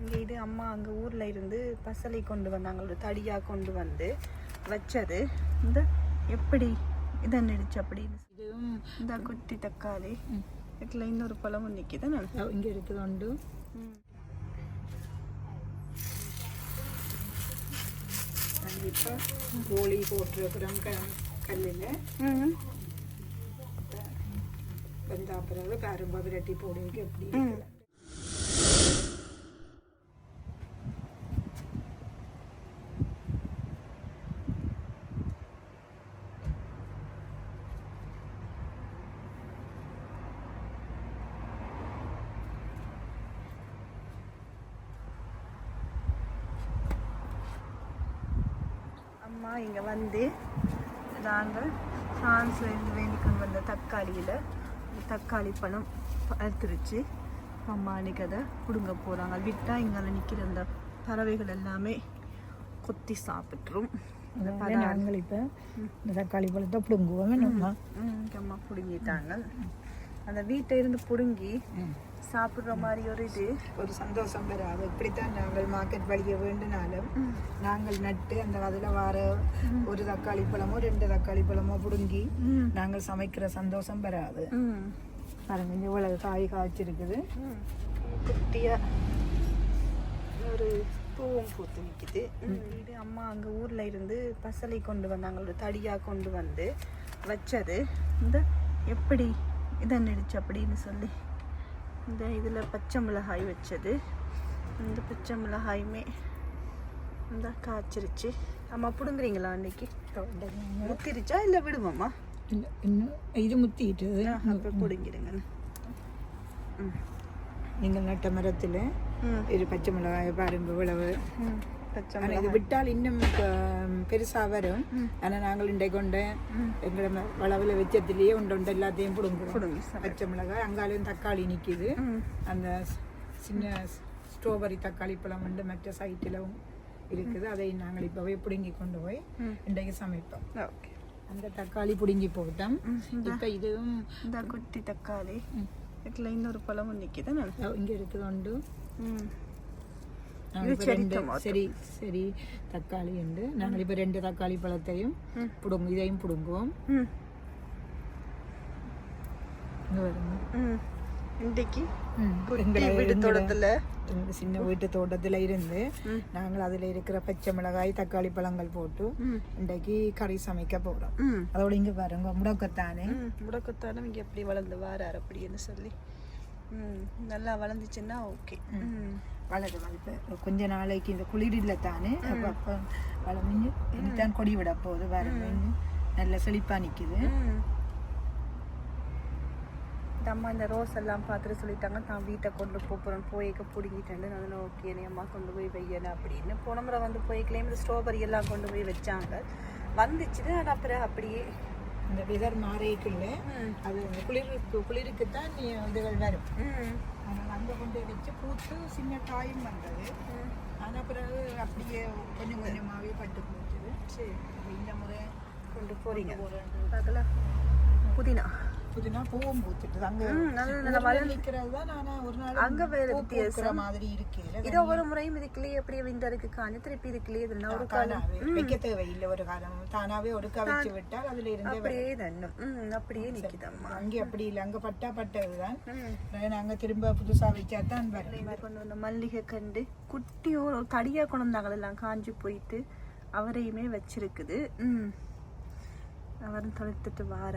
இங்கே இது அம்மா அங்கே ஊரில் இருந்து பசலை கொண்டு வந்தாங்க. ஒரு தடியாக கொண்டு வந்து வச்சது. இந்த எப்படி இதை நடிச்சு அப்படின்னு இதுவும் இந்த குட்டி தக்காளி. இதுல இன்னொரு பழமும் நிற்கிது நான் இங்கே இருக்குது உண்டு. கண்டிப்பாக கோழி போட்டிருக்கிறோம். க கல்லில். வெந்தா பிறகு கரும்பு விரட்டி போடுவீங்க. எப்படி இருக்குது. அம்மா இங்கே வந்து நாங்கள் ஃப்ரான்ஸில் இருந்து வேண்டி கொண்டு வந்த தக்காளியில் தக்காளி பழம் அறுத்துருச்சு அம்மா அன்னைக்கு அதை பிடுங்க போகிறாங்க விட்டால் இங்கே நிற்கிற அந்த பறவைகள் எல்லாமே கொத்தி சாப்பிட்ரும் நாங்கள் இப்போ இந்த தக்காளி பழத்தை பிடுங்குவோம். அம்மா. பிடுங்கிட்டாங்க. அந்த வீட்டை இருந்து பிடுங்கி சாப்பிட்ற மாதிரி ஒரு இது. ஒரு சந்தோஷம் வராது. இப்படித்தான் நாங்கள் மார்க்கெட் வழிய வேண்டுனாலும் நாங்கள் நட்டு அந்த அதில் வர ஒரு தக்காளி பழமோ ரெண்டு தக்காளி பழமோ பிடுங்கி. நாங்கள் சமைக்கிற சந்தோஷம் வராது. பாருங்க இவ்வளவு காய் காய்ச்சிருக்குது. ம். குட்டியா ஒரு பூவும் பூத்து நிற்கிது இது அம்மா அங்கே ஊரில் இருந்து பசலை கொண்டு வந்தாங்க. ஒரு தடியாக கொண்டு வந்து வச்சது. இந்த எப்படி இதை நடிச்சு அப்படின்னு சொல்லி. இந்த இதில் பச்சை மிளகாய் வச்சது. இந்த பச்சை மிளகாயுமே இந்த காய்ச்சிருச்சு. அம்மா பிடுங்குறீங்களா அன்னைக்கு? முத்திருச்சா இல்லை விடுவோம்மா இல்ல, இன்னும் இது முத்திட்டுது அப்போ பிடுங்கிடுங்க. ம். நீங்கள் நட்ட மரத்தில் இது பச்சை மிளகாய் பாருங்க இவ்வளவு ம் பச்சை ஆனா இது விட்டால் இன்னும் க- பெருசா வரும். ஆனா நாங்கள் இன்றைக்கு கொண்டு எங்களை வளவில் வச்சதுலேயே உண்டு உண்டு எல்லாத்தையும் பிடுங்குறோம். பச்சை மிளகாய் அங்காலையும் தக்காளி நிக்குது. ம். அந்த சின்ன ஸ்ட்ராபெரி தக்காளி பழம் வந்து மற்ற சைட்டிலும் இருக்குது. அதை நாங்கள் இப்போவே பிடுங்கி கொண்டு போய். இன்றைக்கு சமைப்போம். ஓகே. அந்த தக்காளி பிடுங்கி போட்டோம். இப்போ இதுவும் இந்த குட்டி தக்காளி இதில் இன்னொரு பழமும் நிற்கிது இங்க இருக்குது உண்டு ம் நாங்கள் இப்ப ரெண்டு சரி சரி தக்காளி உண்டு. நாங்கள் இப்போ ரெண்டு தக்காளி பழத்தையும். பிடுங்கு இதையும் பிடுங்குவோம். இன்றைக்கு எங்களை- சின்ன வீட்டு தோட்டத்தில் இருந்து. நாங்கள் அதில் இருக்கிற பச்சை மிளகாய் தக்காளி பழங்கள் போட்டு இன்றைக்கு கறி சமைக்க போகிறோம் அதோட இங்கே பாருங்க முடக்கத்தானே. முடக்கத்தானே இங்கே எப்படி வளர்ந்து வாரார் அப்படின்னு சொல்லி. நல்லா வளர்ந்துச்சுன்னா ஓகே ம் வளரு வளர்ப்பு கொஞ்ச நாளைக்கு இந்த குளிரில் தானே அப்போ அப்போ வளர்ந்து இனித்தான் கொடி விட போகுது இன்னும் நல்ல செழிப்பா நிக்குது. ம். இந்த அம்மா இந்த ரோஸ் எல்லாம் பார்த்துட்டு சொல்லிட்டாங்க நான் வீட்டை கொண்டு போகிறேன் போய்க்க பிடிங்கிட்டேன் அதில் ஓகே அம்மா கொண்டு போய் வையணும் அப்படின்னு போன முறை வந்து போய்க்கலையும் இந்த ஸ்ட்ராபெரி எல்லாம் கொண்டு போய் வச்சாங்க. வந்துச்சு ஆனால் அப்புறம் அப்படியே இந்த வெதர் மாறிக்குள்ள. அது குளிருக்கு குளிருக்கு தான் இதுகள் வரும். ஆனால் அங்கே கொண்டு வச்சு பூத்து சின்ன காயும் வந்தது. ஆனால் பிறகு அப்படியே கொஞ்சம் கொஞ்சமாகவே பட்டு போச்சுது சரி. இந்த முறை கொண்டு போகிறீங்க பார்க்கலாம். புதினா. புதினா பூவும் பூத்துட்டு அங்கே நிற்கிறது தான் ஆனால் ஒரு நாள் அங்க வேற வித்தியாசம். மாதிரி இருக்கேன் இது ஒவ்வொரு முறையும் இதுக்குள்ளேயே அப்படியே விண்டருக்கு காஞ்சு திருப்பி இதுக்குள்ளேயே இதுனா ஒரு காலம். வைக்க தேவையில்லை ஒரு காலம். தானாவே ஒடுக்க வச்சு விட்டால் அதுல இருந்தே. அப்படியே தன்னும். ம் அப்படியே நிற்கிதம்மா அங்கே அப்படி இல்லை. அங்கே பட்டா பட்டதுதான். நாங்க திரும்ப புதுசா வச்சா தான் கொண்டு வந்த மல்லிகை கண்டு குட்டி ஒரு தடியா கொண்டு வந்தாங்க எல்லாம் காஞ்சு போயிட்டு அவரையுமே வச்சிருக்குது. ம். அவரும் தொலைத்துட்டு வார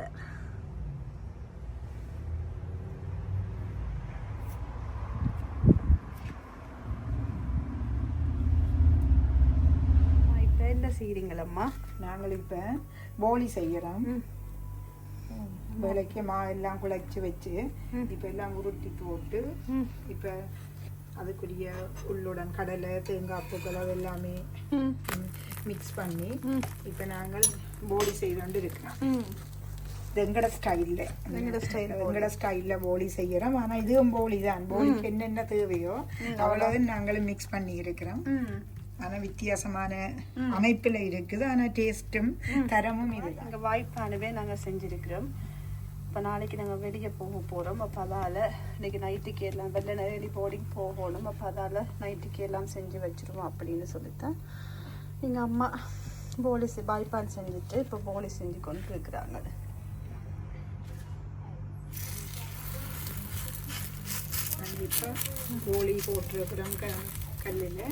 இப்போ என்ன செய்கிறீங்களம்மா நாங்கள் இப்ப போலி செய்யறோம். விலைக்கு மா எல்லாம் குழைச்சி வச்சு இப்ப எல்லாம் உருட்டி போட்டு இப்ப அதுக்குரிய உள்ளுடன் கடலை தேங்காய் பூக்கள் எல்லாமே மிக்ஸ் பண்ணி இப்ப நாங்கள் போலி செய்து கொண்டு இருக்கிறோம் எங்கட ஸ்டைல்ல எங்கட style எங்கட ஸ்டைல்ல போலி செய்யறோம். ஆனா இதுவும் போலி தான் போலிக்கு என்னென்ன தேவையோ அவ்வளவு நாங்களும் மிக்ஸ் பண்ணி இருக்கிறோம் ஆனா வித்தியாசமான அமைப்புல இருக்குது. ஆனா டேஸ்டும் தரமும் இதுதான். அங்கே வாய்ப்பானவே நாங்கள் செஞ்சுருக்கிறோம். இப்போ நாளைக்கு நாங்கள் வெளியே போக போகிறோம் அப்போ அதால் இன்னைக்கு நைட்டுக்கு எல்லாம் வெளில நிறைய போர்டிங் போகணும். அப்போ அதால் நைட்டுக்கு எல்லாம் செஞ்சு வச்சிருவோம் அப்படின்னு சொல்லித்தான் எங்கள் அம்மா போலி பாய்ப்பான் செஞ்சுட்டு இப்போ போலி செஞ்சு கொண்டு இருக்கிறாங்க. கண்டிப்பாக கோழி போட்டிருக்கிறோம் க கல்லில்.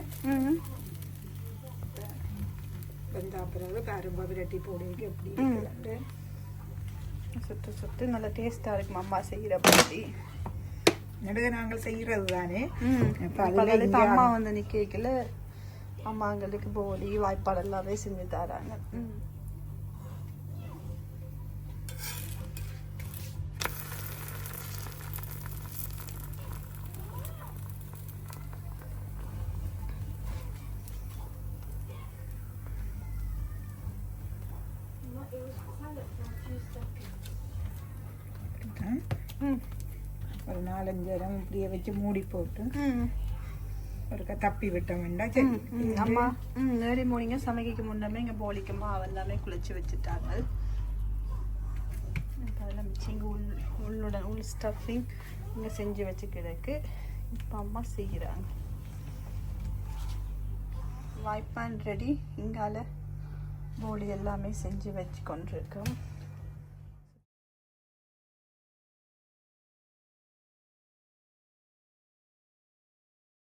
வெந்த பிறகு கரும்பு விரட்டி போடுவீங்க எப்படி சுட்டு சுட்டு நல்லா டேஸ்ட்டாக இருக்கும் அம்மா செய்கிற பற்றி நடுக நாங்கள் செய்கிறது தானே இப்ப அம்மா வந்து நிற்கல அம்மாங்களுக்கு போலி வாய்ப்பாடு எல்லாமே செஞ்சு தராங்க ம் ஒரு நாலஞ்சு இடம் இப்படியே வச்சு மூடி போட்டு ம் ஒரு க- தப்பி விட்ட வேண்டாம் சரி அம்மா ம் ஏழு மணிங்க சமைக்க முன்னமே இங்கே போலிக்கு மாவு எல்லாமே குளிச்சு வச்சுட்டாங்க அதெல்லாம் மிச்சிங்க உள் உள்ளுடன் உள் ஸ்டஃபிங் இங்கே செஞ்சு வச்சு கிடக்கு இப்போ அம்மா செய்கிறாங்க வாய்ப்பான் ரெடி இங்கால போலி எல்லாமே செஞ்சு வச்சு கொண்டிருக்கோம்